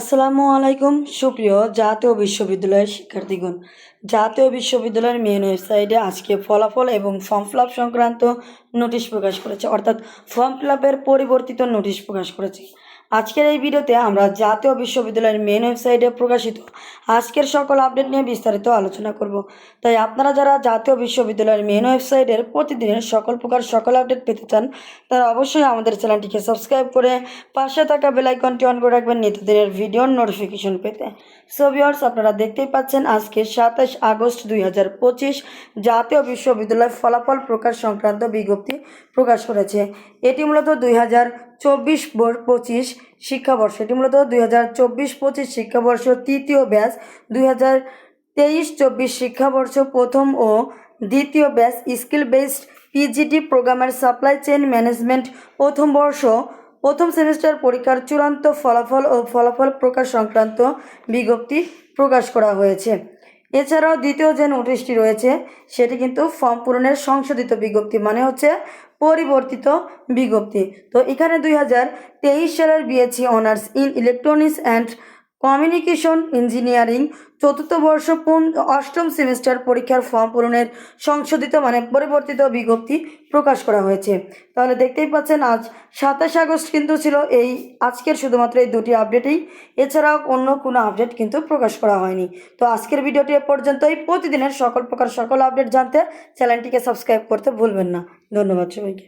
আসসালামু আলাইকুম, সুপ্রিয় জাতীয় বিশ্ববিদ্যালয়ের শিক্ষার্থীগণ। জাতীয় বিশ্ববিদ্যালয়ের মেন ওয়েবসাইটে আজকে ফলাফল এবং ফর্ম ফিল সংক্রান্ত নোটিশ প্রকাশ করেছে। অর্থাৎ ফর্ম ফিল পরিবর্তিত নোটিশ প্রকাশ করেছে। আজকের এই ভিডিওতে আমরা জাতীয় বিশ্ববিদ্যালয়ের মেন ওয়েবসাইটে প্রকাশিত আজকের সকল আপডেট নিয়ে বিস্তারিত আলোচনা করব। তাই আপনারা যারা জাতীয় বিশ্ববিদ্যালয়ের মেন ওয়েবসাইটের প্রতিদিনের সকল প্রকার সকল আপডেট পেতে চান, তারা অবশ্যই আমাদের চ্যানেলটিকে সাবস্ক্রাইব করে পাশে থাকা বেল আইকনটি অন করে রাখবেন নিত্যদিনের ভিডিওর নোটিফিকেশন পেতে। সো আপনারা দেখতেই পাচ্ছেন আজকে সাতাশ আগস্ট দুই হাজার পঁচিশ জাতীয় বিশ্ববিদ্যালয় ফলাফল প্রকাশ সংক্রান্ত বিজ্ঞপ্তি প্রকাশ করেছে। এটি মূলত দুই হাজার চব্বিশ পঁচিশ শিক্ষাবর্ষ। এটি মূলত দুই হাজার চব্বিশ পঁচিশ শিক্ষাবর্ষ তৃতীয় ব্যাচ, দুই হাজার তেইশ চব্বিশ শিক্ষাবর্ষ প্রথম ও দ্বিতীয় ব্যাচ স্কিল বেসড পিজিটি প্রোগ্রামের সাপ্লাই চেইন ম্যানেজমেন্ট প্রথম বর্ষ। প্রথম সেমিস্টার পরীক্ষার চূড়ান্ত ফলাফল ও ফলাফল প্রকাশ সংক্রান্ত বিজ্ঞপ্তি প্রকাশ করা হয়েছে। এছাড়াও দ্বিতীয় যে নোটিশটি রয়েছে, সেটি কিন্তু ফর্ম পূরণের সংশোধিত বিজ্ঞপ্তি মানে হচ্ছে পরিবর্তিত বিজ্ঞপ্তি। তো এখানে দুই হাজার তেইশ সালের BSc honours in electronics and communication engineering চতুর্থ বর্ষ অষ্টম সেমিস্টার পরীক্ষার ফর্ম পূরণের সংশোধিত মানে পরিবর্তিত বিজ্ঞপ্তি প্রকাশ করা হয়েছে। তাহলে দেখতেই পাচ্ছেন, আজ সাতাশ আগস্ট কিন্তু ছিল এই আজকের শুধুমাত্র এই দুটি আপডেটেই। এছাড়াও অন্য কোনো আপডেট কিন্তু প্রকাশ করা হয়নি। তো আজকের ভিডিওটি এ পর্যন্তই। প্রতিদিনের সকল প্রকার সকল আপডেট জানতে চ্যানেলটিকে সাবস্ক্রাইব করতে ভুলবেন না। ধন্যবাদ সবাইকে।